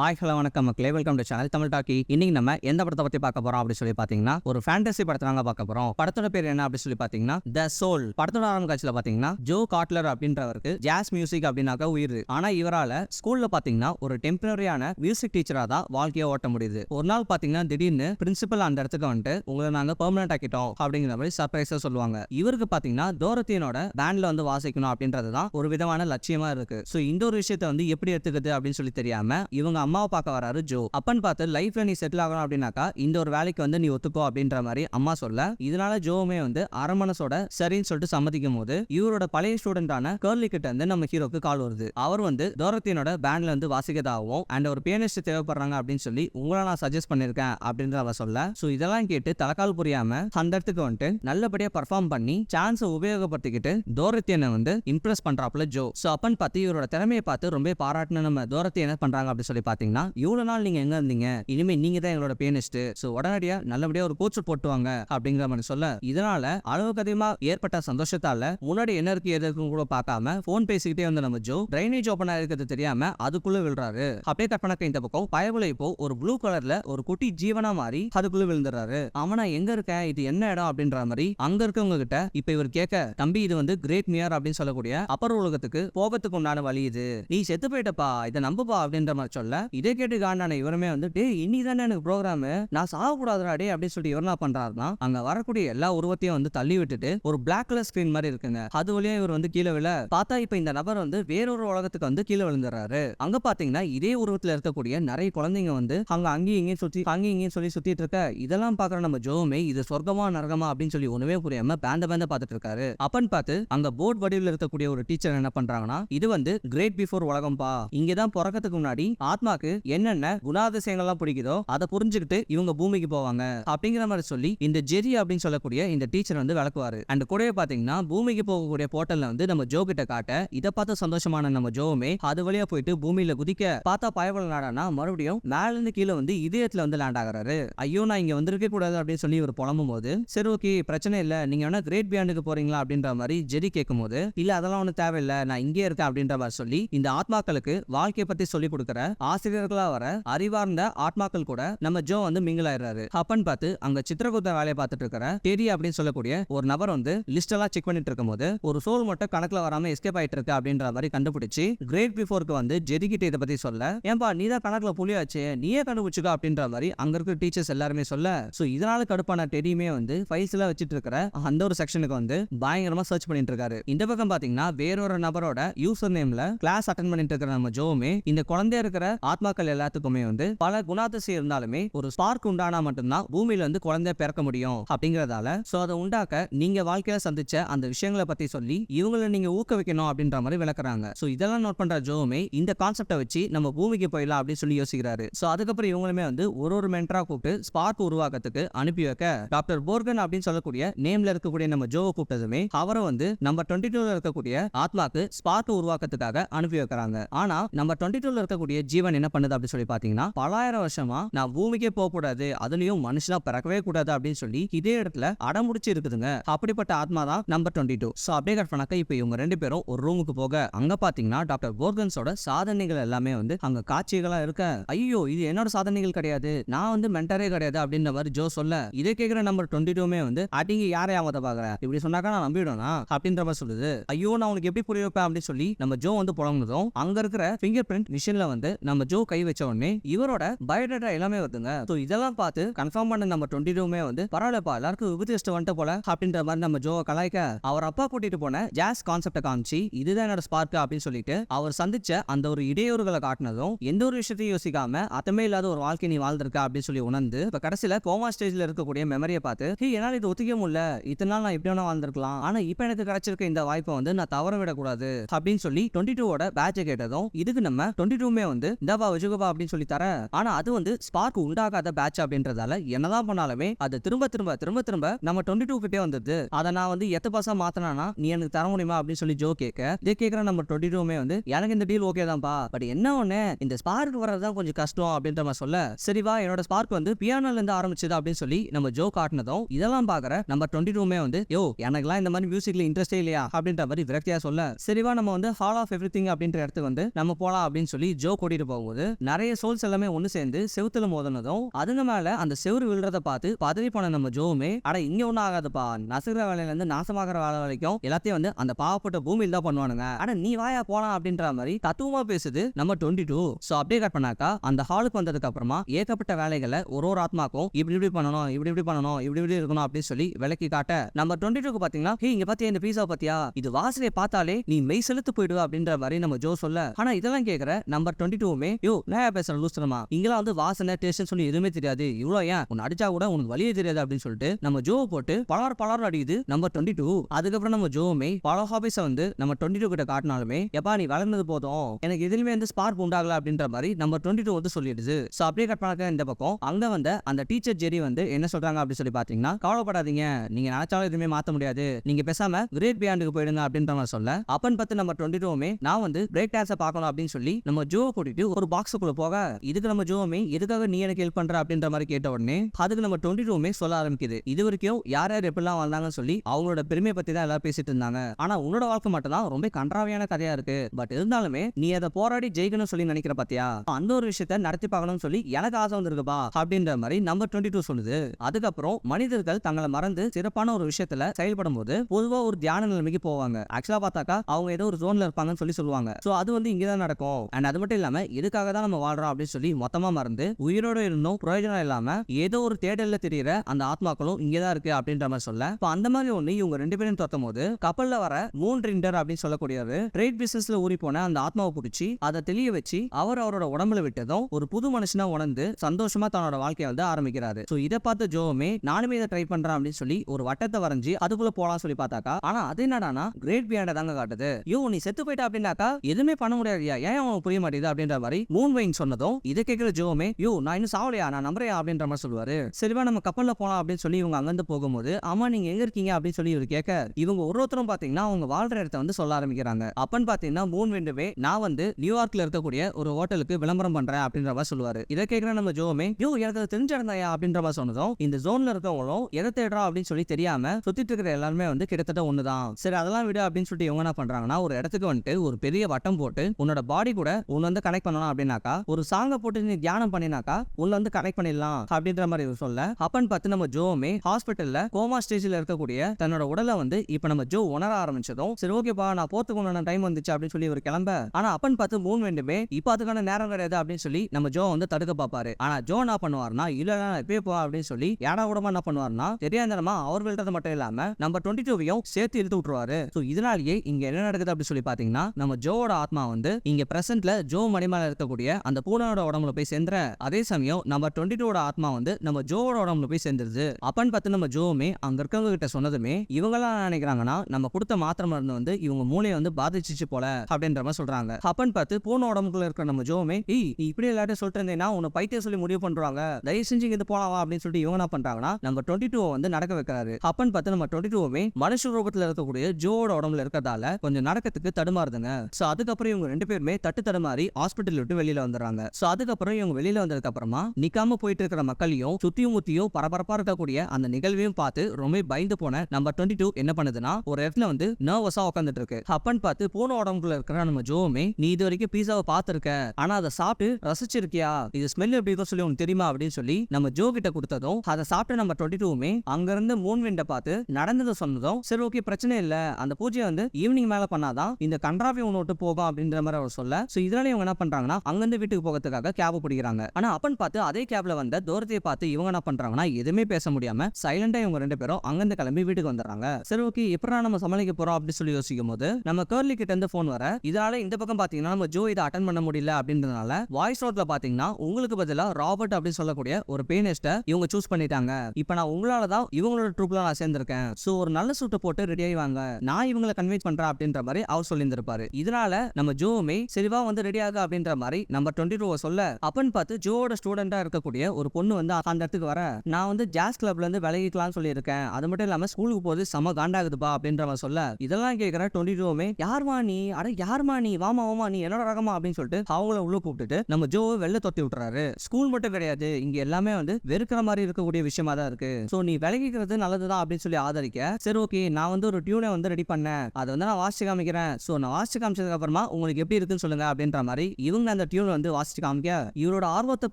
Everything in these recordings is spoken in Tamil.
ஹாய் ஹலோ வணக்கம் மக்களே. Welcome to channel Tamil talkie இன்னைக்கு நம்ம எந்த படத்தை பத்தி பார்க்க போறோம் அப்படி சொல்லி பாத்தீங்கன்னா ஒரு ஃபேண்டசி படத்தை நாங்க பார்க்க போறோம். படத்தோட பேர் என்ன அப்படி சொல்லி பாத்தீங்கன்னா த சோல் படத்தோட ஆரம்ப காட்சியில பாத்தீங்கன்னா ஜோ காட்லர் அப்படின்றவருக்கு ஜாஸ் மியூசிக் அப்படின்னாக்க உயிர். ஆனா இவரால ஸ்கூல்ல பாத்தீங்கன்னா ஒரு டெம்பரரியான மியூசிக் டீச்சரா தான் வாழ்க்கையை ஓட்ட முடியுது. ஒரு நாள் பாத்தீங்கன்னா திடீர்னு பிரின்சிபல் அந்த இடத்துக்கு வந்துட்டு உங்களை நாங்க பெர்மனன்ட் ஆக்கிட்டோம் அப்படிங்கிற மாதிரி சர்ப்ரைஸா சொல்லுவாங்க. இவருக்கு பாத்தீங்கன்னா தோரத்தியனோட பேண்ட்ல வந்து வாசிக்கணும் அப்படின்றது தான் ஒரு விதமான லட்சியமா இருக்கு. ஸோ இந்த ஒரு விஷயத்த வந்து எப்படி எடுத்துக்கிறது அப்படின்னு சொல்லி தெரியாம இவங்க அம்மாவை பார்க்க வராரு ஜோ. அப்பன்னு பார்த்து லைஃப்ல நீ செட்டில் ஆகணும் அப்படின்னாக்கா இந்த ஒரு வேலைக்கு வந்து நீ ஒத்துக்கோ அப்படின்ற மாதிரி அம்மா சொல்ல. இதனால ஜோவுமே வந்து அரமனசோட சரின்னு சொல்லிட்டு சம்மதிக்கும் போது இவரோட பழைய ஸ்டூடெண்டான கேர்லி கிட்ட இருந்து நம்ம ஹீரோக்கு கால் வருது. அவர் வந்து தோரத்தியனோட பேண்ட்ல வந்து வாசிக்கதாகவும் அண்ட் ஒரு பியானிஸ்ட் தேவைப்படுறாங்க அப்படின்னு சொல்லி உங்களை நான் சஜஸ்ட் பண்ணிருக்கேன் அப்படின்ற அவ சொல்ல. ஸோ இதெல்லாம் கேட்டு தலைக்கால் புரியாம அந்த இடத்துக்கு வந்துட்டு நல்லபடியா பர்ஃபார்ம் பண்ணி சான்ஸை உபயோகப்படுத்திக்கிட்டு தோரத்தியனை வந்து இம்ப்ரெஸ் பண்றாப்புல ஜோ. ஸோ அப்பன்னு பார்த்து இவரோட திறமையை பார்த்து ரொம்ப பாராட்டின நம்ம தோரத்தியனை என்ன பண்றாங்க அப்படின்னு சொல்லி பார்த்தீங்கன்னா இவ்வளவு நாள் நீங்க எங்க இருந்தீங்க? இனிமேல் நீங்க தான் எங்களோட பேனிஸ்ட்டு ஸோ உடனடியா நல்லபடியா ஒரு கோச் போட்டுவாங்க அப்படிங்கிற மாதிரி சொல்ல இதனால அளவுக்கு அதிகமா ஏற்பட்ட சந்தோஷத்தால முன்னாடி என்ன இருக்கு எது இருக்குன்னு கூட பார்க்காம ஃபோன் பேசிக்கிட்டே வந்து நம்ம ஜோ ட்ரைனேஜ் ஓப்பன் ஆயிருக்கிறது தெரியாம அதுக்குள்ள விழுறாரு. அப்படியே கட் பண்ணக்க இந்த பக்கம் பயபுல இப்போ ஒரு ப்ளூ கலர்ல ஒரு குட்டி ஜீவனா மாறி அதுக்குள்ள விழுந்துறாரு. அவனா எங்க இருக்க இது என்ன இடம்? அப்படின்ற மாதிரி அங்க இருக்கவங்க கிட்ட இப்ப இவர் கேட்க தம்பி இது வந்து கிரேட் மியர் அப்படின்னு சொல்லக்கூடிய அப்பர் உலகத்துக்கு போகத்துக்கு உண்டான வழி இது. நீ செத்து போயிட்டப்பா இதை நம்புப்பா அப்படின்ற மாதிரி சொல்ல இதை கேட்டு காண்டான இவருமே வந்துட்டு டே தானே எனக்கு ப்ரோக்ராம் நான் சாகக்கூடாதுடா டே அப்படின்னு சொல்லிட்டு இவர் என்ன பண்றாருன்னா அங்க வரக்கூடிய எல்லா உருவத்தையும் வந்து தள்ளி விட்டுட்டு ஒரு பிளாக் கலர் ஸ்கிரீன் மாதிரி இருக்குங்க. அது வழியா இவர் வந்து கீழே விழ பார்த்தா இப்ப இந்த நபர் வந்து வேறொரு உலகத்துக்கு வந்து கீழே விழுந்துறாரு. அங்க பாத்தீங்கன்னா இதே உருவத்துல இருக்கக்கூடிய நிறைய குழந்தைங்க வந்து அங்க அங்கேயும் இங்கேயும் சுத்தி அங்கேயும் இங்கேயும் சொல்லி சுத்திட்டு இருக்க இதெல்லாம் பாக்குற நம்ம ஜோமே இது சொர்க்கமா நரகமா அப்படின்னு சொல்லி ஒண்ணுமே புரியாம பேந்த பேந்த பாத்துட்டு இருக்காரு. அப்பன்னு பார்த்து அங்க போர்ட் வடிவில் இருக்கக்கூடிய ஒரு டீச்சர் என்ன பண்றாங்கன்னா இது வந்து கிரேட் பிஃபோர் உலகம்பா. இங்க தான் பிறக்கத்துக்கு முன்னாடி ஆத்மா ஆத்மாக்கு என்னென்ன குணாதிசயங்கள்லாம் பிடிக்குதோ அதை புரிஞ்சுக்கிட்டு இவங்க பூமிக்கு போவாங்க அப்படிங்கிற மாதிரி சொல்லி இந்த ஜெரி அப்படின்னு சொல்லக்கூடிய இந்த டீச்சர் வந்து விளக்குவாரு. அண்ட் கூடவே பாத்தீங்கன்னா பூமிக்கு போகக்கூடிய போர்ட்டல்ல வந்து நம்ம ஜோ கிட்ட காட்ட இதை பார்த்து சந்தோஷமான நம்ம ஜோவுமே அது வழியா போயிட்டு பூமியில குதிக்க பார்த்தா பயவள நாடானா மறுபடியும் மேல இருந்து கீழே வந்து இதயத்துல வந்து லேண்ட் ஆகுறாரு. ஐயோ நான் இங்க வந்திருக்க கூடாது அப்படின்னு சொல்லி இவர் புலம்பும் போது சரி ஓகே பிரச்சனை இல்ல. நீங்க வேணா கிரேட் பியாண்டுக்கு போறீங்களா அப்படின்ற மாதிரி ஜெரி கேட்கும் போது இல்ல அதெல்லாம் ஒன்றும் தேவையில்லை. நான் இங்கே இருக்கேன் அப்படின்ற மாதிரி சொல்லி இந்த ஆத்மாக்களுக்கு வாழ்க்கையை பத்தி சொல்லி கொடுக்குற ஆசிரியர்களா வர அறிவார்ந்த ஆத்மாக்கள் கூட நம்ம ஜோ வந்து மிங்கிள் ஆயிடுறாரு. அப்பன்னு பார்த்து அங்க சித்திரகுத்த வேலையை பார்த்துட்டு இருக்கிற டெரி அப்படின்னு சொல்லக்கூடிய ஒரு நபர் வந்து லிஸ்ட் எல்லாம் செக் பண்ணிட்டு இருக்கும்போது ஒரு சோல் மட்டும் கணக்குல வராம எஸ்கேப் ஆயிட்டு இருக்கு அப்படின்ற மாதிரி கண்டுபிடிச்சு கிரேட் பிஃபோருக்கு வந்து ஜெரி கிட்ட இதை பத்தி சொல்ல ஏன்பா நீ தான் கணக்குல புலியாச்சே நீயே கண்டுபிடிச்சுக்க அப்படின்ற மாதிரி அங்க இருக்கிற டீச்சர்ஸ் எல்லாருமே சொல்ல சோ இதனால கடுப்பான டெரியுமே வந்து ஃபைல்ஸ்ல வச்சிட்டு இருக்கிற அந்த ஒரு செக்ஷனுக்கு வந்து பயங்கரமா சர்ச் பண்ணிட்டு இருக்காரு. இந்த பக்கம் பாத்தீங்கன்னா வேறொரு நபரோட யூசர் நேம்ல கிளாஸ் அட்டன் பண்ணிட்டு இருக்கிற நம்ம ஜோவுமே இந்த குழந்தைய இருக்கிற ஆத்மாக்கள் எல்லாத்துக்குமே வந்து பல குணாதிசயம் இருந்தாலுமே ஒரு ஸ்பார்க் உண்டானா மட்டும்தான் பூமியில வந்து குழந்தை பிறக்க முடியும் அப்படிங்கறதால. சோ அதை உண்டாக்க நீங்க வாழ்க்கையில சந்திச்ச அந்த விஷயங்களை பத்தி சொல்லி இவங்களை நீங்க ஊக்குவிக்கணும் அப்படின்ற மாதிரி விளக்குறாங்க. சோ இதெல்லாம் நோட் பண்ற ஜோவுமே இந்த கான்செப்டை வச்சு நம்ம பூமிக்கு போயிடலாம் அப்படின்னு சொல்லி யோசிக்கிறாரு. சோ அதுக்கப்புறம் இவங்களுமே வந்து ஒரு ஒரு மென்டரா கூப்பிட்டு ஸ்பார்க் உருவாக்கத்துக்கு அனுப்பி வைக்க டாக்டர் போர்கன் அப்படின்னு சொல்லக்கூடிய நேம்ல இருக்கக்கூடிய நம்ம ஜோவை கூப்பிட்டதுமே அவரை வந்து நம்ம டுவெண்ட்டி டூல இருக்கக்கூடிய ஆத்மாக்கு ஸ்பார்க் உருவாக்கத்துக்காக அனுப்பி வைக்கிறாங்க. ஆனா நம்ம டுவெண்ட்டி டூல இருக்கக்கூடிய ஜீவன் என்ன பண்ணுது அப்படின்னு சொல்லி பாத்தீங்கன்னா பலாயிரம் வருஷமா நான் பூமிக்கே போக கூடாது அதுலயும் மனுஷனா பிறக்கவே கூடாது அப்படின்னு சொல்லி இதே இடத்துல அடமுடிச்சு இருக்குதுங்க. அப்படிப்பட்ட ஆத்மா தான் நம்பர் டுவெண்ட்டி டூ ஸோ அப்படியே கட் பண்ணாக்க இப்போ இவங்க ரெண்டு பேரும் ஒரு ரூமுக்கு போக அங்க பாத்தீங்கன்னா டாக்டர் போர்கன்ஸோட சாதனைகள் எல்லாமே வந்து அங்க காட்சிகளா இருக்க. ஐயோ இது என்னோட சாதனைகள் கிடையாது நான் வந்து மென்டரே கிடையாது அப்படின்ற மாதிரி ஜோ சொல்ல இதை கேட்கிற நம்பர் டுவெண்ட்டி டூமே வந்து அடிங்க யாரை ஏமாத்த பாக்குற? இப்படி சொன்னாக்கா நான் நம்பிடுவேனா? அப்படின்ற மாதிரி சொல்லுது. ஐயோ நான் உனக்கு எப்படி புரிய வைப்பேன் அப்படின்னு சொல்லி நம்ம ஜோ வந்து புலங்குனதும் அங்க இருக்கிற ஃபிங்கர் பிரிண்ட் மிஷின்ல வந்து நம்ம ஜோ கை வச்ச உடனே இவரோட பயோடேட்டா எல்லாமே வருதுங்க. ஸோ இதெல்லாம் பார்த்து கன்ஃபார்ம் பண்ண நம்ம டுவெண்ட்டி டூமே வந்து பரவாயில்லப்பா எல்லாருக்கும் விபத்து டெஸ்ட் வந்துட்டு போல அப்படின்ற மாதிரி நம்ம ஜோ கலாய்க்க அவர் அப்பா கூட்டிட்டு போன ஜாஸ் கான்செப்டை காமிச்சு இதுதான் என்னோட ஸ்பார்க் அப்படின்னு சொல்லிட்டு அவர் சந்திச்ச அந்த ஒரு இடையூறுகளை காட்டினதும் எந்த ஒரு விஷயத்தையும் யோசிக்காம அத்தமே இல்லாத ஒரு வாழ்க்கை நீ வாழ்ந்திருக்க அப்படின்னு சொல்லி உணர்ந்து இப்ப கடைசியில கோமா ஸ்டேஜ்ல இருக்கக்கூடிய மெமரியை பார்த்து "ஹே, என்னால் இது ஒத்துக்க முடியல. இத்தனை நாள் நான் இப்படி வேணா வாழ்ந்திருக்கலாம். ஆனா இப்போ எனக்கு கிடைச்சிருக்க இந்த வாய்ப்பை வந்து நான் தவற விடக்கூடாது. அப்படின்னு சொல்லி டுவெண்ட்டி டூவோட பேட்சை கேட்டதும் இதுக்கு நம்ம டுவெண்ட்டி டூமே வந்து இந்தாப்பா வச்சுக்கோப்பா அப்படின்னு சொல்லி தரேன். ஆனா அது வந்து ஸ்பார்க் உண்டாகாத பேட்ச் அப்படின்றதால என்னதான் பண்ணாலுமே அது திரும்ப திரும்ப திரும்ப திரும்ப நம்ம டுவெண்ட்டி டூ கிட்டே வந்தது அதை நான் வந்து எத்த பாசா மாத்தினா நீ எனக்கு தர முடியுமா அப்படின்னு சொல்லி ஜோ கேட்க இதே கேட்கிற நம்ம டுவெண்ட்டி டூமே வந்து எனக்கு இந்த டீல் ஓகே தான்ப்பா. பட் என்ன ஒண்ணு இந்த ஸ்பார்க் வர்றது தான் கொஞ்சம் கஷ்டம் அப்படின்ற மாதிரி சொல்ல சரிவா என்னோட ஸ்பார்க் வந்து பியானோல இருந்து ஆரம்பிச்சது அப்படின்னு சொல்லி நம்ம ஜோ காட்டினதும் இதெல்லாம் பாக்குற நம்ம டுவெண்ட்டி டூமே வந்து யோ எனக்குலாம் இந்த மாதிரி மியூசிக்ல இன்ட்ரெஸ்டே இல்லையா அப்படின்ற மாதிரி விரக்தியா சொல்ல சரிவா நம்ம வந்து ஹால் ஆஃப் எவ்ரி திங் அப்படின்ற இடத்துக்கு வந்து நம்ம போலாம் அப்படின்னு சொல்லி ஜோ கூட்டிட்டு போவோம் போகும்போது நிறைய சோல்ஸ் எல்லாமே ஒன்று சேர்ந்து செவுத்துல மோதினதும் அதுங்க மேல அந்த செவுரு விழுறத பார்த்து பதவி போன நம்ம ஜோவுமே அட இங்க ஒண்ணும் ஆகாதுப்பா. நசுகிற வேலையில இருந்து நாசமாகிற வேலை வரைக்கும் எல்லாத்தையும் வந்து அந்த பாவப்பட்ட பூமியில் தான் பண்ணுவானுங்க. ஆனா நீ வாயா போலாம் அப்படின்ற மாதிரி தத்துவமா பேசுது நம்ம டுவெண்ட்டி டூ. ஸோ அப்படியே கட் பண்ணாக்கா அந்த ஹாலுக்கு வந்ததுக்கு அப்புறமா ஏகப்பட்ட வேலைகளை ஒரு ஒரு ஆத்மாக்கும் இப்படி இப்படி பண்ணணும் இப்படி இப்படி பண்ணணும் இப்படி இப்படி இருக்கணும் அப்படின்னு சொல்லி விளக்கி காட்ட நம்ம டுவெண்ட்டி டூக்கு பாத்தீங்கன்னா ஹே இங்க பாத்தியா இந்த பீஸா பாத்தியா? இது வாசலையை பார்த்தாலே நீ மெய் செலுத்து போயிடுவா அப்படின்ற மாதிரி நம்ம ஜோ சொல்ல. ஆனா இதெல்லாம் கேட்கிற நம்பர் டுவெண்ட்டி டூவுமே யோ நான் பேசுறேன் லூசனமா இங்கெல்லாம் வந்து வாசனை டேஸ்ட் சொல்லி எதுவுமே தெரியாது. இவ்வளோ ஏன்? உன் அடிச்சா கூட உனக்கு வழியே தெரியாது அப்படின்னு சொல்லிட்டு நம்ம ஜோ போட்டு பலர் பலர் அடிக்குது நம்பர் டுவெண்ட்டி டூ அதுக்கப்புறம் நம்ம ஜோவுமே பல ஹாபிஸை வந்து நம்ம டுவெண்ட்டி டூ கிட்ட காட்டினாலுமே எப்பா நீ வளர்ந்தது போதும். எனக்கு எதுலையுமே வந்து ஸ்பார்க் உண்டாகல அப்படின்ற மாதிரி நம்ம டுவெண்ட்டி டூ வந்து சொல்லிடுது. ஸோ அப்படியே கட் பண்ணாக்க இந்த பக்கம். அங்க வந்த அந்த டீச்சர் ஜெரி வந்து என்ன சொல்றாங்க அப்படின்னு சொல்லி பாத்தீங்கன்னா கவலைப்படாதீங்க. நீங்க நினைச்சாலும் எதுவுமே மாத்த முடியாது. நீங்க பேசாம கிரேட் பியாண்டுக்கு போயிடுங்க அப்படின்ற மாதிரி சொல்ல. அப்பன் பத்து நம்ம டுவெண்ட்டி டூமே நான் வந்து பிரேக் டான்ஸை பார்க்கணும் அப்படின்னு சொல்லி நம்ம ஜோ கூட்டிட்டு ஒரு பாக்ஸுக்குள்ள போக இதுக்கு நம்ம ஜோவுமே எதுக்காக நீ எனக்கு ஹெல்ப் பண்ற அப்படின்ற மாதிரி கேட்ட உடனே அதுக்கு நம்ம டுவெண்ட்டி டூமே சொல்ல ஆரம்பிக்குது. இது வரைக்கும் யார் யார் எப்படிலாம் வாழ்ந்தாங்கன்னு சொல்லி அவங்களோட பெருமையை பத்தி தான் எல்லாரும் பேசிட்டு இருந்தாங்க. ஆனா உன்னோட வாழ்க்கை மட்டும் தான் ரொம்ப கன்றாவியான கதையா இருக்கு. பட் இருந்தாலுமே நீ அதை போராடி ஜெயிக்கணும்னு சொல்லி நினைக்கிற பாத்தியா? அந்த ஒரு விஷயத்த நடத்தி பார்க்கணும்னு சொல்லி எனக்கு ஆசை வந்திருக்குப்பா அப்படின்ற மாதிரி நம்பர் டுவெண்ட்டி டூ சொல்லுது. அதுக்கப்புறம் மனிதர்கள் தங்களை மறந்து சிறப்பான ஒரு விஷயத்துல செயல்படும் போது பொதுவா ஒரு தியான நிலைமைக்கு போவாங்க. ஆக்சுவலா பார்த்தாக்கா அவங்க ஏதோ ஒரு ஜோன்ல இருப்பாங்கன்னு சொல்லி சொல்லுவாங்க. சோ அது வந்து இங்கதான் நடக்கும். அண்ட் அது மட்டும் இல்லாம எதுக்காக தான் நம்ம வாழ்றோம் அப்படின்னு சொல்லி மொத்தமா மறந்து உயிரோட இருந்தும் பிரயோஜனம் இல்லாம ஏதோ ஒரு தேடல்ல தெரியற அந்த ஆத்மாக்களும் இங்கதான் இருக்கு அப்படின்ற மாதிரி சொல்ல. இப்போ அந்த மாதிரி ஒண்ணு இவங்க ரெண்டு பேரும் தொத்தும் போது கப்பல்ல வர மூன் ரிண்டர் அப்படின்னு சொல்லக்கூடியவர் ட்ரேட் பிசினஸ்ல ஊறி போன அந்த ஆத்மாவை பிடிச்சி அதை தெளிய வச்சு அவர் அவரோட உடம்புல விட்டதும் ஒரு புது மனுஷனா உணர்ந்து சந்தோஷமா தன்னோட வாழ்க்கையை வந்து ஆரம்பிக்கிறாரு. சோ இதை பார்த்த ஜோவுமே நானுமே இதை ட்ரை பண்றேன் அப்படின்னு சொல்லி ஒரு வட்டத்தை வரைஞ்சி அதுக்குள்ள போலாம் சொல்லி பார்த்தாக்கா ஆனா அது என்னடானா கிரேட் பியாண்ட தாங்க காட்டுது. யோ நீ செத்து போயிட்ட அப்படின்னாக்கா எதுவுமே பண்ண முடியாது ஏன் அவன் புரிய மாட்டேங்குது அப்படின்ற மாதிரி மூன் வெயின் சொன்னதும் இதை கேட்கிற ஜோமே யூ நான் இன்னும் சாவலையா? நான் நம்புறையா? அப்படின்ற மாதிரி சொல்லுவாரு. சரிவா நம்ம கப்பல்ல போலாம் அப்படின்னு சொல்லி இவங்க அங்கிருந்து போகும்போது ஆமா நீங்க எங்க இருக்கீங்க? அப்படின்னு சொல்லி இவர் கேட்க இவங்க ஒரு ஒருத்தரும் பாத்தீங்கன்னா அவங்க வாழ்ற இடத்த வந்து சொல்ல ஆரம்பிக்கிறாங்க. அப்பன்னு பாத்தீங்கன்னா மூன் வெண்டுவே நான் வந்து நியூயார்க்ல இருக்கக்கூடிய ஒரு ஹோட்டலுக்கு விளம்பரம் பண்றேன் அப்படின்ற மாதிரி சொல்லுவாரு. இதை கேட்கிற நம்ம ஜோமே யூ எனக்கு தெரிஞ்ச இடந்தாயா அப்படின்ற மாதிரி சொன்னதும் இந்த ஜோன்ல இருக்கவங்களும் எதை தேடுறோம் அப்படின்னு சொல்லி தெரியாம சுத்திட்டு இருக்கிற எல்லாருமே வந்து கிட்டத்தட்ட ஒண்ணுதான். சரி அதெல்லாம் விடு அப்படின்னு சொல்லிட்டு இவங்க என்ன பண்றாங்கன்னா ஒரு இடத்துக்கு வந்துட்டு ஒரு பெரிய வட்டம் போட்டு உன்னோட பாடி கூட உன்னை வந்து கனெக்ட் பண்ணணும் அப்படின்னாக்கா ஒரு சாங்கை போட்டு நீ தியானம் பண்ணினாக்கா உள்ள வந்து கனெக்ட் பண்ணிடலாம் அப்படின்ற மாதிரி இவர் சொல்ல அப்பன்னு பார்த்து நம்ம ஜோவுமே ஹாஸ்பிட்டல்ல கோமா ஸ்டேஜ்ல இருக்கக்கூடிய தன்னோட உடலை வந்து இப்ப நம்ம ஜோ உணர ஆரம்பிச்சதும் சரி ஓகேப்பா நான் போறதுக்கு உண்டான டைம் வந்துச்சு அப்படின்னு சொல்லி இவர் கிளம்ப. ஆனா அப்பன் பார்த்து மூணு வேண்டுமே இப்ப அதுக்கான நேரம் கிடையாது அப்படின்னு சொல்லி நம்ம ஜோ வந்து தடுக்க பார்ப்பாரு. ஆனா ஜோ என்ன பண்ணுவார்னா இல்ல நான் எப்பயே போ அப்படின்னு சொல்லி ஏடா கூடமா என்ன பண்ணுவார்னா தெரியாத நேரமா அவர் விழுறது மட்டும் இல்லாம நம்ம டுவெண்ட்டி டூவையும் சேர்த்து இழுத்து விட்டுருவாரு. ஸோ இதனாலேயே இங்க என்ன நடக்குது அப்படின்னு சொல்லி பாத்தீங்கன்னா நம்ம ஜோவோட ஆத்மா வந்து இங்க பிரசன்ட்ல ஜோ மணிமலை இருக்கக்கூடிய அந்த பூனோட உடம்புல போய் சேர்ந்துற அதே சமயம் நம்ம டுவெண்ட்டி டூட ஆத்மா வந்து நம்ம ஜோவோட உடம்புல போய் சேர்ந்துருது. அப்பன்னு பார்த்து நம்ம ஜோவுமே அங்க இருக்கவங்க கிட்ட சொன்னதுமே இவங்களாம் நினைக்கிறாங்கன்னா நம்ம கொடுத்த மாத்திரை மருந்து வந்து இவங்க மூளையை வந்து பாதிச்சிச்சு போல அப்படின்ற மாதிரி சொல்றாங்க. அப்பன்னு பார்த்து பூன உடம்புக்குள்ள இருக்கிற நம்ம ஜோவுமே ஏய் நீ இப்படி எல்லாரும் சொல்லிட்டு இருந்தேன்னா உன்னை பைத்தியம் சொல்லி முடிவு பண்றாங்க. தயவு செஞ்சு இங்க இருந்து போலாம் அப்படின்னு சொல்லிட்டு இவங்க என்ன பண்றாங்கன்னா நம்ம டுவெண்ட்டி டூ வந்து நடக்க வைக்கிறாரு. அப்பன்னு பார்த்து நம்ம டுவெண்ட்டி டூவுமே மனுஷ ரூபத்தில் இருக்கக்கூடிய ஜோவோட உடம்புல இருக்கிறதால கொஞ்சம் நடக்கிறதுக்கு தடுமாறுதுங்க. சோ அதுக்கப்புறம் இவங்க ரெண்டு பேருமே தட்டு தடுமாறி ஹாஸ்பிட்டல் விட்டு வெளியில வந்துடுறாங்க. சோ அதுக்கப்புறம் இவங்க வெளியில வந்ததுக்கு அப்புறமா நிக்காம போயிட்டு இருக்கிற மக்களையும் சுத்தியும் முத்தியும் பரபரப்பா இருக்கக்கூடிய அந்த நிகழ்வையும் பார்த்து ரொம்ப பயந்து போன நம்ம டுவெண்ட்டி டூ என்ன பண்ணுதுன்னா ஒரு இடத்துல வந்து நர்வஸா உட்காந்துட்டு இருக்கு அப்பன்னு பார்த்து போன உடம்புக்குள்ள இருக்கிற நம்ம ஜோவுமே நீ இது வரைக்கும் பீஸாவை பார்த்துருக்க. ஆனா அதை சாப்பிட்டு ரசிச்சிருக்கியா? இது ஸ்மெல் எப்படி இருக்கும் சொல்லி உனக்கு தெரியுமா? அப்படின்னு சொல்லி நம்ம ஜோ கிட்ட கொடுத்ததும் அதை சாப்பிட்டு நம்ம டுவெண்ட்டி டூவுமே அங்கிருந்து மூன் விண்ட பார்த்து நடந்ததை சொன்னதும் சரி ஓகே பிரச்சனை இல்ல. அந்த பூஜையை வந்து ஈவினிங் மேல பண்ணாதான் இந்த கன்றாவி உன்னை போகும் அப்படின்ற மாதிரி அவர் சொல்ல. சோ இதனால இவங்க என்ன பண்றாங்கன்னா அங்கிருந்து வீட்டுக்கு போகிறதுக்காக கேப் பிடிக்கிறாங்க. ஆனா அப்பன் பார்த்து அதே கேப்ல வந்த தூரத்தையை பார்த்து இவங்க என்ன பண்றாங்கன்னா எதுவுமே பேச முடியாம சைலண்டா இவங்க ரெண்டு பேரும் அங்கிருந்து கிளம்பி வீட்டுக்கு வந்துடுறாங்க. சரி ஓகே எப்படா நம்ம சமாளிக்க போறோம் அப்படின்னு சொல்லி யோசிக்கும் போது நம்ம கேர்லி கிட்ட இருந்து போன் வர இதால இந்த பக்கம் பாத்தீங்கன்னா நம்ம ஜோ இதை அட்டன் பண்ண முடியல அப்படின்றதுனால வாய்ஸ் நோட்ல பாத்தீங்கன்னா உங்களுக்கு பதிலா ராபர்ட் அப்படின்னு சொல்லக்கூடிய ஒரு பேனிஸ்ட இவங்க சூஸ் பண்ணிட்டாங்க. இப்போ நான் உங்களால தான் இவங்களோட ட்ரூப்ல நான் சேர்ந்திருக்கேன். சோ ஒரு நல்ல சூட்டை போட்டு ரெடி ஆகி வாங்க நான் இவங்களை கன்வின்ஸ் பண்றேன் அப்படின்ற மாதிரி அவர் சொல்லியிருந்திருப்பாரு. இதனால நம்ம ஜோவுமே சரிவா வந்து ரெடி அப்படின்ற மாதிரி நம்ம டுவெண்ட்டி டூ சொல்ல அப்பன்னு பார்த்து ஜோவோட ஸ்டூடெண்டா இருக்கக்கூடிய ஒரு பொண்ணு வந்து அந்த இடத்துக்கு வர நான் வந்து ஜாஸ் கிளப்ல இருந்து விலகிக்கலாம்னு சொல்லியிருக்கேன். அது மட்டும் இல்லாம ஸ்கூலுக்கு போது செம காண்டாகுதுப்பா அப்படின்ற சொல்ல இதெல்லாம் கேட்கிற டுவெண்ட்டி டூவுமே யார்மா நீ? அட யார்மா நீ? வாமா வாமா நீ என்னோட ரகமா? அப்படின்னு சொல்லிட்டு அவங்கள உள்ள கூப்பிட்டுட்டு நம்ம ஜோவை வெளில தொத்தி விட்டுறாரு. ஸ்கூல் மட்டும் கிடையாது இங்க எல்லாமே வந்து வெறுக்கிற மாதிரி இருக்கக்கூடிய விஷயமா தான் இருக்கு. சோ நீ விலகிக்கிறது நல்லதுதான் அப்படின்னு சொல்லி ஆதரிக்க சரி ஓகே நான் வந்து ஒரு டியூனை வந்து ரெடி பண்ணேன். அதை வந்து நான் வாசிச்சு காமிக்கிறேன். சோ நான் வாசிச்சு காமிச்சதுக்கு அப்புறமா உங்களுக்கு எப்படி இருக்குன்னு சொல்லுங்க அப்படின்ற மாதிரி இவங்க டக்குன்னு அந்த டியூன் வந்து வாசிச்சு காமிக்க இவரோட ஆர்வத்தை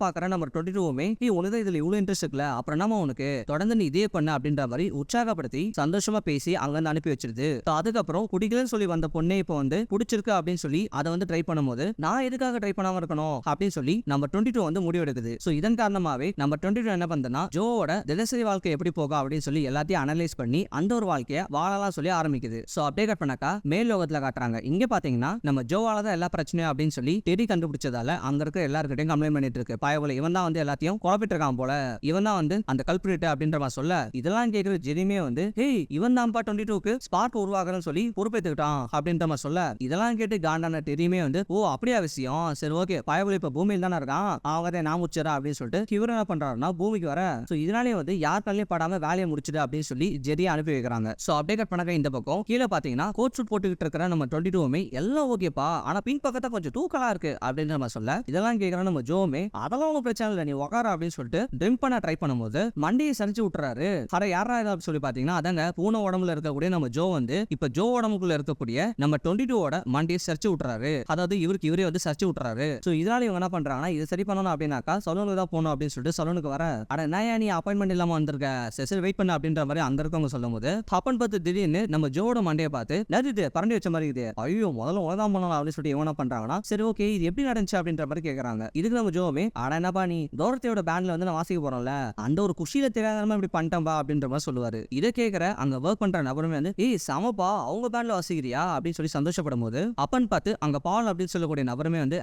பாக்குற நம்ம டுவெண்ட்டி டூவுமே நீ உனக்கு இதுல இவ்வளவு இன்ட்ரெஸ்ட் இருக்குல்ல அப்புறம் நம்ம உனக்கு? தொடர்ந்து நீ இதே பண்ண அப்படின்ற மாதிரி உற்சாகப்படுத்தி சந்தோஷமா பேசி அங்கிருந்து அனுப்பி வச்சிருது. அதுக்கப்புறம் குடிக்கலன்னு சொல்லி வந்த பொண்ணே இப்போ வந்து பிடிச்சிருக்கு அப்படின்னு சொல்லி அதை வந்து ட்ரை பண்ணும்போது நான் எதுக்காக ட்ரை பண்ணாம இருக்கணும்? அப்படின்னு சொல்லி நம்ம டுவெண்ட்டி டூ வந்து முடிவெடுக்குது. ஸோ இதன் காரணமாவே நம்ம டுவெண்ட்டி டூ என்ன பண்ணுதுன்னா ஜோவோட தினசரி வாழ்க்கை எப்படி போகும் அப்படின்னு சொல்லி எல்லாத்தையும் அனலைஸ் பண்ணி அந்த ஒரு வாழ்க்கையை வாழலாம் சொல்லி ஆரம்பிக்குது. ஸோ அப்படியே கட் பண்ணாக்கா மேல் லோகத்துல காட்டுறாங்க. இங்க பாத்தீங்கன்னா நம்ம ஜோவால தான் எல்லா பிரச்சனையும் அப்படின்னு சொல்லி டெடி கண்டுபிடிச்சதால அங்க இருக்க எல்லாருக்கிட்டையும் கம்ப்ளைண்ட் பண்ணிட்டு இருக்கு. பயபோல இவன் தான் வந்து எல்லாத்தையும் குழப்பிட்டு இருக்கான் போல. இவன் தான் வந்து அந்த கல்பிரிட் அப்படின்ற மாதிரி சொல்ல இதெல்லாம் கேட்கிற ஜெரிமே வந்து ஹேய் இவன் தான்ப்பா டுவெண்ட்டி டூக்கு ஸ்பாட் உருவாக்குறேன்னு சொல்லி பொறுப்பேற்றுக்கிட்டான் அப்படின்ற மாதிரி சொல்ல. இதெல்லாம் கேட்டு காண்டான டெரியுமே வந்து ஓ அப்படியா விஷயம். சரி ஓகே பயபோல இப்ப பூமியில் தானே இருக்கான். அவங்க நான் முடிச்சிடா அப்படின்னு சொல்லிட்டு இவர் என்ன பண்றாருன்னா பூமிக்கு வர. ஸோ இதனாலே வந்து யார் கல்லையும் படாம வேலையை முடிச்சிடு அப்படின்னு சொல்லி ஜெரியை அனுப்பி வைக்கிறாங்க. ஸோ அப்படியே கட் இந்த பக்கம். கீழே பாத்தீங்கன்னா கோட் ஷூட் போட்டுக்கிட்டு இருக்கிற நம்ம டுவெண்ட்டி டூவுமே எல்லாம் ஓகேப்பா ஆனா பின் பக்கத்தை கொஞ்சம் தூக்கலா இருக்கு. அப்படின்னு நம்ம சொல்ல இதெல்லாம் கேட்கற நம்ம ஜோமே அதெல்லாம் ஒன்றும் பிரச்சனை இல்லை நீ உக்கார அப்படின்னு சொல்லிட்டு ட்ரிம் பண்ண ட்ரை பண்ணும்போது மண்டியை சரிச்சு விட்டுறாரு. அட யாரா இதை சொல்லி பாத்தீங்கன்னா அதாங்க பூனை உடம்புல இருக்கக்கூடிய நம்ம ஜோ வந்து இப்ப ஜோ உடம்புக்குள்ள இருக்கக்கூடிய நம்ம டுவெண்ட்டி டூவோட மண்டியை சரிச்சு விட்டுறாரு. அதாவது இவருக்கு இவரே வந்து சரிச்சு விட்டுறாரு. ஸோ இதனால இவங்க என்ன பண்றாங்கன்னா இது சரி பண்ணணும் அப்படின்னாக்கா சலூனுக்கு தான் போகணும் அப்படின்னு சொல்லிட்டு சலூனுக்கு வர அட நான் நீ அப்பாயின்மெண்ட் இல்லாம வந்திருக்க? செசல் வெயிட் பண்ண அப்படின்ற மாதிரி அந்த இருக்கவங்க சொல்லும் போது அப்பன் பார்த்து திடீர்னு நம்ம ஜோட மண்டையை பார்த்து நது இது? பரண்டி வச்ச மாதிரி இது? ஐயோ முதல்ல உலகம் பண்ணலாம் அப்படின்னு சொல்லிட்டு இவங்க என்ன பண்றாங்கன்னா சரி ஓகே இது எப்படி நடந்துச்சு அப்படின்ற மாதிரி கேக்குறாங்க. இதுக்கு நம்ம ஜோமே ஆனா என்னப்பா நீ தோரத்தையோட பேண்ட்ல வந்து நான் வாசிக்க போறோம்ல. அந்த ஒரு குஷியில தெரியாதமா இப்படி பண்ணிட்டா அப்படின்ற மாதிரி சொல்லுவாரு. இதை கேட்கிற அங்க ஒர்க் பண்ற நபருமே வந்து ஏய் சமப்பா அவங்க பேண்ட்ல வாசிக்கிறியா? அப்படின்னு சொல்லி சந்தோஷப்படும் போது அப்பன் பார்த்து அங்க பால் அப்படின்னு சொல்லக்கூடிய நபருமே வந்து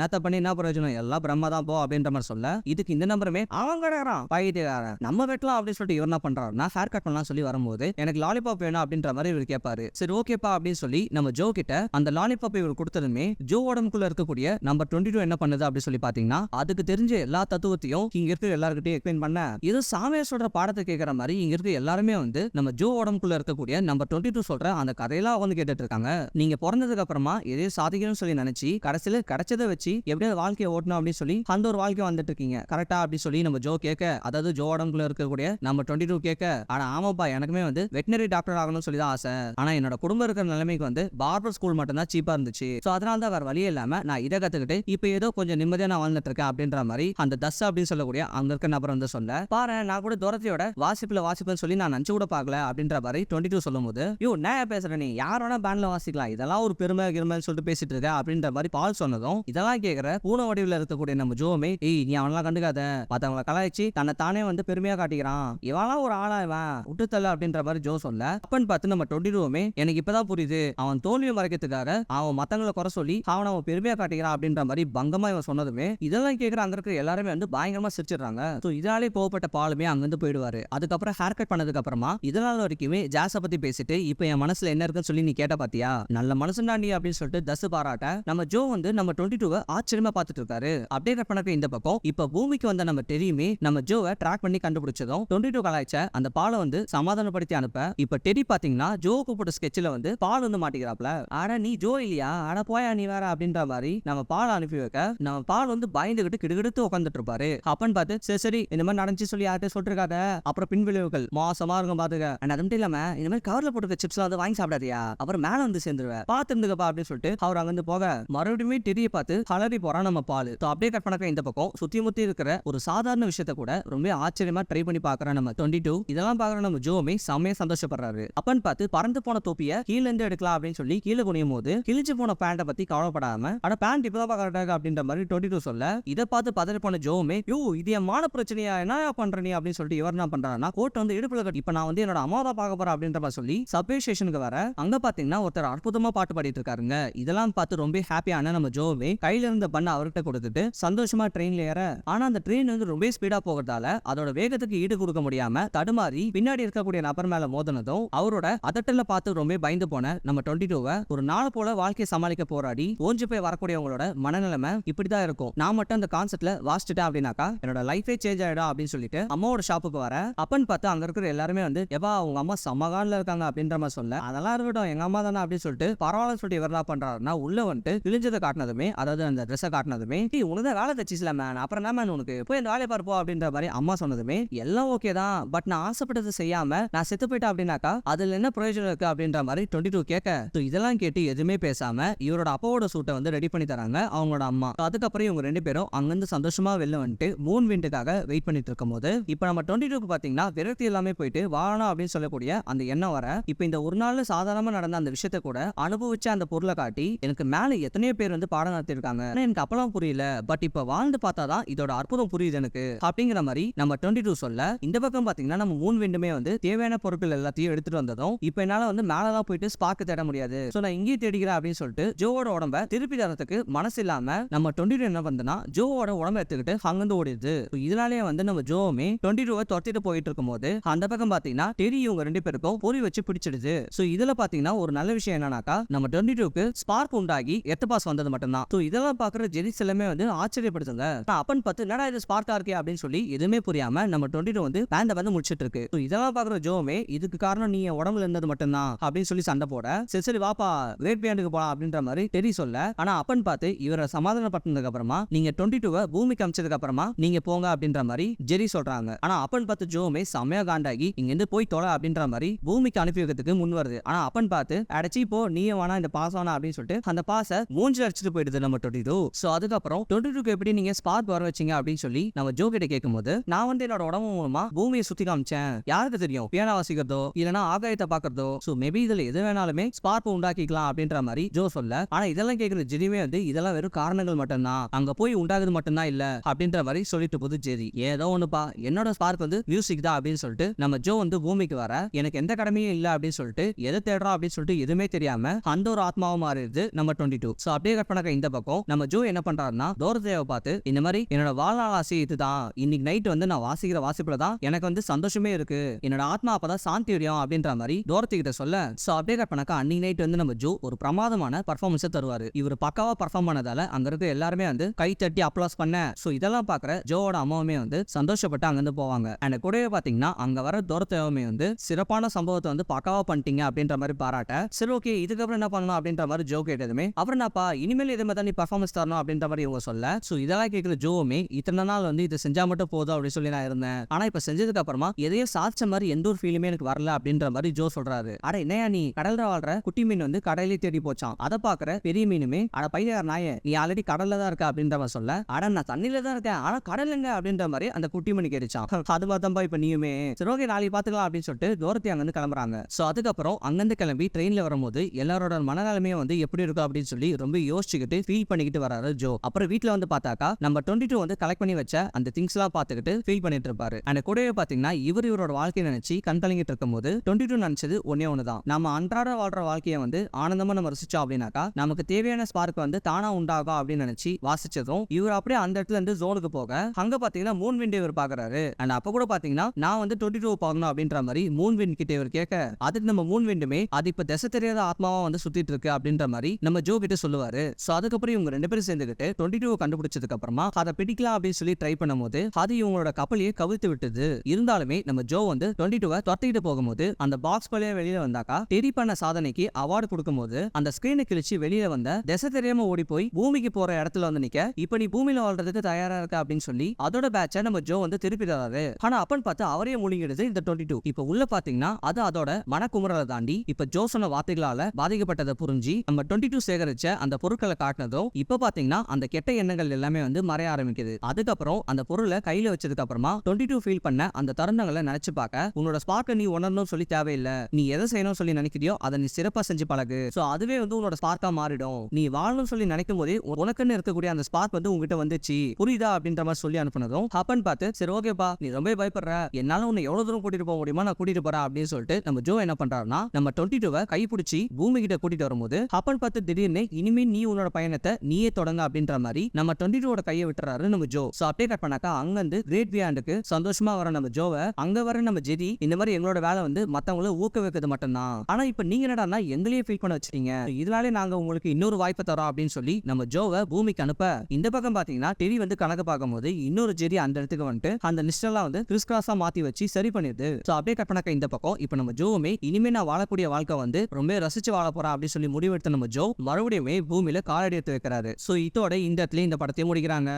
நேத்த பண்ணி என்ன பிரயோஜனம்? எல்லாம் பிரம்மா தான் போ அப்படின்ற மாதிரி சொல்ல இதுக்கு இந்த நம்பருமே அவன் கிடக்குறான் பைத்தியக்காரன். நம்ம வெட்டலாம் அப்படின்னு சொல்லிட்டு இவர் என்ன பண்றாருன்னா ஹேர் கட் பண்ணலாம் சொல்லி வரும்போது எனக்கு லாலிபாப் வேணும் அப்படின்ற மாதிரி இவர் கேட்பாரு சரி ஓகேப்பா அப்படின்னு சொல்லி நம்ம ஜோ கிட்ட அந்த லாலிபாப் இவர் கொடுத்ததுமே ஜோ உடம்புக்குள்ள இருக்கக்கூடிய நம்பர் டுவெண்ட்டி டூ என்ன பண்ணுது அப்படி சொல்லி பாத்தீங்கன்னா அதுக்கு தெரிஞ்ச எல்லா தத்துவத்தையும் இங்க இருக்கிற எல்லாருக்கிட்டையும் எக்ஸ்பிளைன் பண்ண இது சாமியார் சொல்ற பாடத்தை கேட்கற மாதிரி இங்க இருக்க எல்லாருமே வந்து நம்ம ஜோ உடம்புக்குள்ள இருக்கக்கூடிய நம்பர் டுவெண்ட்டி டூ சொல்ற அந்த கதையெல்லாம் வந்து கேட்டுட்டு இருக்காங்க. நீங்க பிறந்ததுக்கு அப்புறமா எதையும் சாதிக்கணும்னு சொல்லி நினைச்சு கடைசியில கிடைச்சதை வச்சு எப்படியாவது வாழ்க்கையை ஓட்டணும் அப்படின்னு சொல்லி அந்த ஒரு வாழ்க்கை வந்துட்டு இருக்கீங்க. கரெக்டா அப்படி சொல்லி நம்ம ஜோ கேட்க அதாவது ஜோ உடம்புக்குள்ள இருக்கக்கூடிய நம்ம டுவெண்ட்டி டூ கேட்க ஆனா ஆமாப்பா எனக்குமே வந்து வெட்டினரி டாக்டர் ஆகணும்னு சொல்லி தான் ஆசை. ஆனா என்னோட குடும்பம் இருக்கிற நிலைமைக்கு வந்து பார்பர் ஸ்கூல் மட்டும் தான் சீப்பா இருந்துச்சு. சோ அதனால தான் வேற வழியே இல்லாம நான் இதை பார்த்துக்கிட்டு இப்போ ஏதோ கொஞ்சம் நிம்மதியா நான் வாழ்ந்துட்டு இருக்கேன் அப்படின்ற மாதிரி அந்த தஸ் அப்படின்னு சொல்லக்கூடிய அங்க இருக்க நபர் வந்து சொல்ல பாரு நான் கூட துரத்தியோட வாசிப்புல வாசிப்புன்னு சொல்லி நான் நினைச்சு கூட பார்க்கல அப்படின்ற மாதிரி டுவெண்ட்டி டூ சொல்லும் போது யோ நான் பேசுறேன் நீ? யார் வேணா பேண்ட்ல வாசிக்கலாம். இதெல்லாம் ஒரு பெருமை கிருமைன்னு சொல்லிட்டு பேசிட்டு இருக்க அப்படின்ற மாதிரி பால் சொன்னதும் இதெல்லாம் கேட்கிற பூனை வடிவில் இருக்கக்கூடிய நம்ம ஜோமே ஏய் நீ அவனெல்லாம் கண்டுக்காத. மத்தவங்களை கலாய்ச்சி தன்னை தானே வந்து பெருமையா காட்டிக்கிறான். இவெல்லாம் ஒரு ஆளா இவன். விட்டுத்தல அப்படின்ற மாதிரி ஜோ சொல்ல அப்பன்னு பார்த்து நம்ம டுவெண்ட்டி டூமே எனக்கு இப்பதான் புரியுது. அவன் தோல்வியை மறைக்கிறதுக்காக அவன் மத்தவங்களை குறை சொல்லி அவனை அவன் பெருமையா காட்டிக்கிறான் அப்படின்ற மாதிரி பங்கமா இவன் சொன்னதுமே இதெல்லாம் கேட்கிற அங்க இருக்கிற எல்லாருமே வந்து பயங்கரமா சிரிச்சிடுறாங்க. ஸோ இதனாலே கோவப்பட்ட பாலுமே அங்கிருந்து போயிடுவாரு. அதுக்கப்புறம் ஹேர் கட் பண்ணதுக்கு அப்புறமா இதனால வரைக்குமே ஜாஸை பத்தி பேசிட்டு இப்போ என் மனசுல என்ன இருக்குன்னு சொல்லி நீ கேட்ட பாத்தியா? நல்ல மனசுடா நீ அப்படின்னு சொல்லிட்டு தசு பாராட்ட நம்ம ஜோ வந்து நம்ம டுவெண்ட்டி டூவை ஆச்சரியமா பார்த்துட்டு இருக்காரு. அப்டேட் பண்ணக்கு இந்த பக்கம். இப்போ பூமிக்கு வந்த நம்ம டெரியுமே நம்ம ஜோவை ட்ராக் பண்ணி கண்டுபிடிச்சதும் டுவெண்ட்டி டூ கலாய்ச்ச அந்த பாலை வந்து சமாதானப்படுத்தி அனுப்ப இப்போ டெரி பாத்தீங்கன்னா ஜோ கூப்பிட்ட ஸ்கெட்சில் வந்து பால் வந்து மாட்டிக்கிறாப்ல. ஆனா நீ ஜோ இல்லையா? ஆனா போயா நீ வேற அப்படின்ற மாதிரி நம்ம பால் அனுப்பி வைக்க நம்ம பால் வந்து பயந்துகிட்டு கிடுகிடுத்து உட்காந்துட்டு இருப்பாரு அப்பன்னு பார்த்து சரி சரி இந்த மாதிரி நடந்துச்சு சொல்லி யார்கிட்ட சொல்லிருக்காத. அப்புறம் பின் விளைவுகள் மோசமா இருக்கும் பாத்துக்க. அண்ட் அது மட்டும் இல்லாம இந்த மாதிரி கவர்ல போட்டுக்க சிப்ஸ் வந்து வாங்கி சாப்பிடாதியா? அப்புறம் மேல வந்து சேர்ந்துருவேன் பார்த்து இருந்துக்கப்பா அப்படின்னு சொல்லிட்டு அவர் அங்கிருந்து போக மறுபடியும் தெரிய பார்த்து கலரி போறான் நம்ம பால். அப்படியே கட் பண்ணக்க இந்த பக்கம் சுத்தி முத்தி இருக்கிற ஒரு சாதாரண விஷயத்த கூட ரொம்ப ஆச்சரியமா ட்ரை பண்ணி பாக்குற நம்ம டுவெண்ட்டி டூ இதெல்லாம் பாக்குற நம்ம ஜோமே செம்மையா சந்தோஷப்படுறாரு. அப்பன்னு பார்த்து பறந்து போன தொப்பிய கீழ இருந்து எடுக்கலாம் அப்படின்னு சொல்லி கீழே குனியும் போது கிழிச்சு போன பேண்ட பத்தி கவலைப்படாம ஆனா பேண்ட் இப்பதான் கரெக்டாக அப்படின்ற மாதிரி டுவெண்ட்டி டூ சொல்ல இதை பார்த்து பதறி போன ஜோமே யோ இது என் மான பிரச்சனையா என்ன பண்ற நீ? அப்படின்னு சொல்லிட்டு இவர் என்ன பண்றாருன்னா கோட் வந்து இடுப்புல கட்டி இப்ப நான் வந்து என்னோட அம்மாவை பார்க்க போறேன் அப்படின்ற மாதிரி சொல்லி சப்வே ஸ்டேஷனுக்கு வர அங்க பாத்தீங்கன்னா ஒருத்தர் அற்புதமா பாட்டு பாடிட்டு இருக்காருங்க. இதெல்லாம் பார்த்து ரொம்ப ஹாப்பியான நம்ம ஜோவே கையில இருந்த பண்ண அவர்கிட்ட கொடுத்துட்டு சந்தோஷமா ட்ரெயின்ல ஏற. ஆனா அந்த ட்ரெயின் வந்து ரொம்ப ஸ்பீடா போகிறதால அதோட வேகத்துக்கு ஈடு கொடுக்க முடியாம தடுமாறி பின்னாடி இருக்கக்கூடிய நபர் மேல மோதினதும் அவரோட அதட்டல பார்த்து ரொம்ப பயந்து போன நம்ம டுவெண்ட்டி டூவை ஒரு நாள் போல வாழ்க்கையை சமாளிக்க போராடி ஓஞ்சு போய் வரக்கூடியவங்களோட மனநிலைமை இப்படிதான் இருக்கும். நான் மட்டும் அந்த கான்செப்ட்ல வாசிச்சுட்டேன் அப்படின்னாக்கா என்னோட லைஃபே சேஞ்ச் ஆயிடும் அப்படின்னு சொல்லிட்டு அம்மாவோட ஷாப்புக்கு வர அப்பன்னு பார்த்து அங்க இருக்கிற எல்லாருமே வந்து எப்பா உங்க அம்மா சமகால இருக்காங்க அப்படின்ற மாதிரி சொல்ல அதெல்லாம் இருக்கட்டும் எங்க அம்மா தானே அப்படின்னு சொல்லிட்டு பரவாயில்ல சொல்லிட்டு இவர் என்ன பண்றாருன்னா உள்ள வந்துட்டு கிழிஞ்சதை காட்டினதுமே அதாவது அந்த ட்ரெஸ்ஸை காட்டினதுமே டீ உனதான் வேலை தச்சிஸ்ல மேன் அப்புறம் என்ன மேன் உனக்கு? போய் அந்த வேலையை பார்ப்போம் அப்படின்ற மாதிரி அம்மா சொன்னதுமே எல்லாம் ஓகே தான் பட் நான் ஆசைப்பட்டதை செய்யாம நான் செத்து போயிட்டேன் அப்படின்னாக்கா அதுல என்ன பிரயோஜனம் இருக்கு? அப்படின்ற மாதிரி டுவெண்ட்டி டூ கேட்க இதெல்லாம் கேட்டு எதுவுமே பேசாம இவரோட அப்பாவோட சூட்டை வந்து ரெடி பண்ணி தராங்க அவங்களோட அம்மா. அதுக்கப்புறம் இவங்க ரெண்டு பேரும் அங்கிருந்து சந்தோஷமா வெளில வந்துட்டு மூன் விண்டுக்காக வெயிட் பண்ணிட்டு இருக்கும் போது இப்போ நம்ம டுவெண்ட்டி டூக்கு பாத்தீங்கன்னா விரக்தி எல்லாமே போயிட்டு வாழணும் அப்படின்னு சொல்லக்கூடிய அந்த எண்ணம் வர இப்போ இந்த ஒரு நாள் சாதாரணமா நடந்த அந்த விஷயத்த கூட அனுபவிச்ச அந்த பொருளை காட்டி எனக்கு மேல எத்தனையோ பேர் வந்து பாடம் நடத்திருக்காங்க எனக்கு அப்பெல்லாம் புரியல. பட் இப்ப வாழ்ந்து பார்த்தாதான் இதோட அற்புதம் புரியுது எனக்கு. அப்படிங்கிற மாதிரி நம்ம டுவெண்ட்டி டூ சொல்ல இந்த பக்கம் பாத்தீங்கன்னா நம்ம மூணு விண்டுமே வந்து தேவையான பொருட்கள் எல்லாத்தையும் எடுத்துட்டு வந்ததும் இப்போ என்னால வந்து மேலதான் போயிட்டு ஸ்பார்க்கு தேட முடியாது. சோ நான் இங்கேயே தேடிக்கிறேன் அப்படின்னு சொல்லிட்டு ஜோவோட உடம்ப திருப்பி தரத்துக்கு மனசு இல்லாம நம்ம டுவெண்ட்டி டூ என்ன பண்ணா ஜோவோட உடம்ப எடுத்துக்கிட்டு அங்கிருந்து ஓடிடுது. இதனாலேயே வந்து நம்ம ஜோவுமே டுவெண்ட்டி டூவை துரத்திட்டு போயிட்டு இருக்கும்போது அந்த பக்கம் பாத்தீங்கன்னா டெரி இவங்க ரெண்டு பேருக்கும் பொறி வச்சு பிடிச்சிடுது. சோ இதுல பாத்தீங்கன்னா ஒரு நல்ல விஷயம் என்னன்னாக்கா நம்ம டுவெண்ட்டி டூக்கு ஸ்பார்க் உண்டாகி எத்த பாஸ் வந்தது மட்டும்தான். சோ இதெல்லாம் பாக்குற ஜெரிஸ் எல்லாமே வந்து ஆச்சரியப்படுத்துங்க அப்பன் பார்த்து என்னடா இது ஸ்பார்க்கா இருக்கே? அப்படின்னு சொல்லி எதுவுமே புரியாம நம்ம டுவெண்ட்டி டூ வந்து பேந்த வந்து முடிச்சிட்டு இருக்கு. இதெல்லாம் பாக்குற ஜோவுமே இதுக்கு காரணம் நீ உடம்புல இருந்தது மட்டும்தான். அப்படின்னு சொல்லி சண்டை போட சரி சரி வாப்பா கிரேட் பியாண்டுக்கு போலாம். அப்படின்ற மாதிரி டெரி சொல்ல ஆனா அப்பன் பார்த்து இவரை சமாதானப்பட்டதுக்கு அப்புறமா நீங்க டுவெண்ட்டி டூவை பூமிக்கு அமைச்சதுக்கு அப்புறமா நீங்க போங்க அப்படின்ற மாதிரி ஜெரி சொல்றாங்க. ஆனா அப்பன் பார்த்து ஜோமே செம்மையா காண்டாகி இங்க இருந்து போய் தொலை அப்படின்ற மாதிரி பூமிக்கு அனுப்பி வைக்கிறதுக்கு முன் வருது. ஆனா அப்பன் பார்த்து அடைச்சி இப்போ நீயே வேணா இந்த பாஸ் ஆனா அப்படின்னு சொல்லிட்டு அந்த பாச மூஞ்சில் அடிச்சுட்டு போயிடுது நம்ம டுவெண்ட்டி டூ ஸோ அதுக்கப்புறம் டுவெண்ட்டி டூக்கு எப்படி நீங்க ஸ்பார்க் வர வச்சீங்க அப்படின்னு சொல்லி நம்ம ஜோ கிட்ட கேட்கும்போது நான் வந்து என்னோட உடம்பு மூலமா பூமியை சுத்தி காமிச்சேன். யாருக்கு தெரியும்? பியானா வாசிக்கிறதோ இல்லனா ஆகாயத்தை பாக்குறதோ ஸோ மேபி இதுல எது வேணாலுமே ஸ்பார்க் உண்டாக்கிக்கலாம் அப்படின்ற மாதிரி ஜோ சொல்ல. ஆனா இதெல்லாம் கேட்கிற ஜெரிமே வந்து இதெல்லாம் வெறும் காரணங்கள் மட்டும்தான். அங்க போய் உண்டாகுது மட்டும்தான் இல்ல அப்படின்ற மாதிரி சொல்லிட்டு போது ஜெரி. ஏதோ ஒண்ணுப்பா. என்னோட ஸ்பார்க் வந்து மியூசிக் தான் அப்படின்னு சொல்லிட்டு நம்ம ஜோ வந்து பூமிக்கு வர எனக்கு எந்த கடமையும் இல்ல அப்படின்னு சொல்லிட்டு எதை தேடுறோம் அப்படின்னு சொல்லிட்டு எதுவுமே தெரியாம அந்த ஒரு ஆத்மாவும் மாறிடுது நம்ம டுவெண்ட்டி டூ ஸோ அப்படியே கட் பண்ணக்க இந்த பக்கம். நம்ம ஜோ என்ன பண்றாருன்னா தோரதேவை பார்த்து இந்த மாதிரி என்னோட வாழ்நாள் ஆசை இதுதான். இன்னைக்கு நைட் வந்து நான் வாசிக்கிற வாசிப்புல தான் எனக்கு வந்து சந்தோஷமே இருக்கு. என்னோட ஆத்மா அப்பதான் சாந்தி அடையும் அப்படின்ற மாதிரி தோரத்தி கிட்ட சொல்ல ஸோ அப்படியே கட் பண்ணாக்கா அன்னைக்கு நைட் வந்து நம்ம ஜோ ஒரு பிரமாதமான பர்ஃபார்மன்ஸை தருவாரு. இவர் பக்காவா பர்ஃபார்ம் பண்ண அங்க இருக்க எல்லாருமே வந்து கை தட்டி அப்ளாஸ் பண்ண. ஸோ இதெல்லாம் பாக்குற ஜோவோட அம்மாவுமே வந்து சந்தோஷப்பட்டு அங்கிருந்து போவாங்க. அண்ட் கூடவே பாத்தீங்கன்னா அங்க வர தோரத்தேவமே வந்து சிறப்பான சம்பவத்தை வந்து பக்காவா பண்ணிட்டீங்க அப்படின்ற மாதிரி பாராட்ட. சரி ஓகே இதுக்கப்புறம் என்ன பண்ணணும் அப்படின்ற மாதிரி ஜோ கேட்டதுமே அவர் என்னப்பா இனிமேல் இதே மாதிரி நீ பர்ஃபார்மன்ஸ் தரணும் அப்படின்ற மாதிரி இவங்க சொல்ல. ஸோ இதெல்லாம் கேட்குற ஜோவுமே இத்தனை நாள் வந்து இதை செஞ்சா மட்டும் போதும் அப்படின்னு சொல்லி நான் இருந்தேன். ஆனா இப்ப செஞ்சதுக்கு அப்புறமா எதையும் சாதிச்ச மாதிரி எந்த ஒரு ஃபீலுமே எனக்கு வரல அப்படின்ற மாதிரி ஜோ சொல்றாரு. அட என்னையா நீ? கடல்ல வாழ்ற குட்டி மீன் வந்து கடலே தேடி போச்சான் அதை பாக்குற பெரிய மீனுமே அட பையன் நாய நீ ஆல்ரெடி கடல்ல தான் இருக்க அப்படின்ற மாதிரி சொல்ல ஆனா நான் தண்ணியில தான் இருக்கேன். ஆனா கடல் எங்க? அப்படின்ற மாதிரி அந்த குட்டி மணி கேட்டுச்சான் அது பார்த்தம்பா இப்ப நீயுமே. சரி ஓகே நாளைக்கு பாத்துக்கலாம் அப்படின்னு சொல்லிட்டு தூரத்தை அங்கிருந்து கிளம்புறாங்க. சோ அதுக்கப்புறம் அங்கிருந்து கிளம்பி ட்ரெயின்ல வரும்போது எல்லாரோட மனநிலைமையும் வந்து எப்படி இருக்கும் அப்படின்னு சொல்லி ரொம்ப யோசிச்சுக்கிட்டு ஃபீல் பண்ணிக்கிட்டு வராரு ஜோ. அப்புறம் வீட்டுல வந்து பார்த்தாக்கா நம்ம டுவெண்ட்டி டூ வந்து கலெக்ட் பண்ணி வச்ச அந்த திங்ஸ் எல்லாம் பாத்துக்கிட்டு ஃபீல் பண்ணிட்டு இருப்பாரு. அந்த கூடவே பாத்தீங்கன்னா இவர் இவரோட வாழ்க்கையை நினைச்சு கண் கலங்கிட்டு இருக்கும்போது டுவெண்ட்டி டூ நினைச்சது ஒன்னே ஒண்ணுதான். நம்ம அன்றாட வாழ்ற வாழ்க்கையை வந்து ஆனந்தமா நம்ம ரசிச்சோம் அப்படின்னாக்கா நமக்கு தேவையான ஸ்பார்க் வந்து தானா தானா உண்டாகும் அப்படின்னு நினைச்சு வாசிச்சதும் இவர் அப்படியே அந்த இடத்துல இருந்து ஜோனுக்கு போக அங்க பாத்தீங்கன்னா மூன் விண்ட் இவர் பாக்குறாரு. அண்ட் அப்ப கூட பாத்தீங்கன்னா நான் வந்து டுவெண்ட்டி டூ பார்க்கணும் அப்படின்ற மாதிரி மூன் விண்ட் கிட்ட இவர் கேட்க அதுக்கு நம்ம மூன் விண்டுமே அது இப்ப திசை தெரியாத ஆத்மாவா வந்து சுத்திட்டு இருக்கு அப்படின்ற மாதிரி நம்ம ஜோ கிட்ட சொல்லுவாரு. சோ அதுக்கப்புறம் இவங்க ரெண்டு பேரும் சேர்ந்துகிட்டு டுவெண்ட்டி டூ கண்டுபிடிச்சதுக்கு அப்புறமா அதை பிடிக்கலாம் அப்படின்னு சொல்லி ட்ரை பண்ணும்போது அது இவங்களோட கப்பலையே கவிழ்த்து விட்டது. இருந்தாலுமே நம்ம ஜோ வந்து டுவெண்ட்டி டூவை துரத்திட்டு போகும்போது அந்த பாக்ஸ் வழியா வெளியில வந்தாக்கா டெரி பண்ண சாதனைக்கு அவார்டு கொடுக்கும்போது அந்த ஸ்கிரீனை கிழிச்சு வெளியில வந்த திசை தெரியாம ஓடி போய் பூமிக்கு போற இடத்துல வந்து நிக்க இப்ப நீ பூமியில வாழ்றதுக்கு தயாரா இருக்க அப்படின்னு சொல்லி அதோட பேட்சை நம்ம ஜோ வந்து திருப்பி தராரு. ஆனா அப்பன் பார்த்து அவரே முழுங்கிடுது இந்த டுவெண்ட்டி டூ இப்ப உள்ள பாத்தீங்கன்னா அது அதோட மனக்குமுறலை தாண்டி இப்ப ஜோ சொன்ன வார்த்தைகளால பாதிக்கப்பட்டதை புரிஞ்சு நம்ம டுவெண்ட்டி டூ சேகரிச்ச அந்த பொருட்களை காட்டினதும் இப்ப பாத்தீங்கன்னா அந்த கெட்ட எண்ணங்கள் எல்லாமே வந்து மறைய ஆரம்பிக்குது. அதுக்கப்புறம் அந்த பொருளை கையில வச்சதுக்கு அப்புறமா டுவெண்ட்டி டூ ஃபீல் பண்ண அந்த தருணங்களை நினைச்சு பார்க்க உன்னோட ஸ்பார்க்க நீ உணரணும் சொல்லி தேவையில்லை. நீ எதை செய்யணும் சொல்லி நினைக்கிறியோ அதை நீ சிறப்பா செஞ்சு பழகு. சோ அதுவே வந்து உன்னோட ஸ்பார்க்கா மாறிடும். நீ வாழணும் சொல்லி நினைக்கும் போதே உனக்குன்னு இருக்கக்கூடிய அந்த ஸ்பார்க் வந்து உங்ககிட்ட வந்துச்சு. புரியுதா? அப்படின்ற மாதிரி சொல்லி அனுப்புனதும் ஹப்பன் பார்த்து சரி ஓகேப்பா. நீ ரொம்ப பயப்படுற. என்னால உன்னை எவ்வளவு தூரம் கூட்டிட்டு போக முடியுமா நான் கூட்டிட்டு போறேன் அப்படின்னு சொல்லிட்டு நம்ம ஜோ என்ன பண்றாருன்னா நம்ம டுவெண்ட்டி டூவை கைப்பிடிச்சி பூமி கிட்ட கூட்டிட்டு வரும்போது ஹப்பன் பார்த்து திடீர்னு இனிமே நீ உன்னோட பயணத்தை நீயே தொடங்க அப்படின்ற மாதிரி நம்ம டுவெண்ட்டி டூவோட கையை விட்டுறாரு நம்ம ஜோ. சோ அப்படியே கட் பண்ணாக்கா அங்க இருந்து கிரேட் வியாண்டுக்கு சந்தோஷமா வர நம்ம ஜோவை அங்க வர நம்ம ஜெரி இந்த மாதிரி எங்களோட வேலை வந்து மத்தவங்கள ஊக்க வைக்கிறது மட்டும்தான். ஆனா இப்ப நீங்க என்னடா எங்களையே ஃபீல் பண்ண வச்சிருக்கீங்க இதனாலே நாங்க உங்களுக்கு இன்னொரு வாய்ப்பை தரோம் அப்படின்னு சொல்லி நம்ம ஜோவை பூமிக்கு அனுப்ப. இந்த பக்கம் பாத்தீங்கன்னா டெரி வந்து கணக்கு பார்க்கும்போது இன்னொரு ஜெரி அந்த இடத்துக்கு வந்துட்டு அந்த லிஸ்டெல்லாம் வந்து கிறிஸ் கிராஸா மாத்தி வச்சு சரி பண்ணிடுது சோ அப்படியே கட் பண்ணாக்க இந்த பக்கம். இப்ப நம்ம ஜோவுமே இனிமே நான் வாழக்கூடிய வாழ்க்கை வந்து ரொம்ப ரசிச்சு வாழ போறேன் அப்படின்னு சொல்லி முடிவெடுத்த நம்ம ஜோ மறுபடியுமே பூமியில காலடி எடுத்து வைக்கிறாரு. சோ இதோட இந்த இடத்துல இந்த படத்தையும் முடிக்கிறாங்க.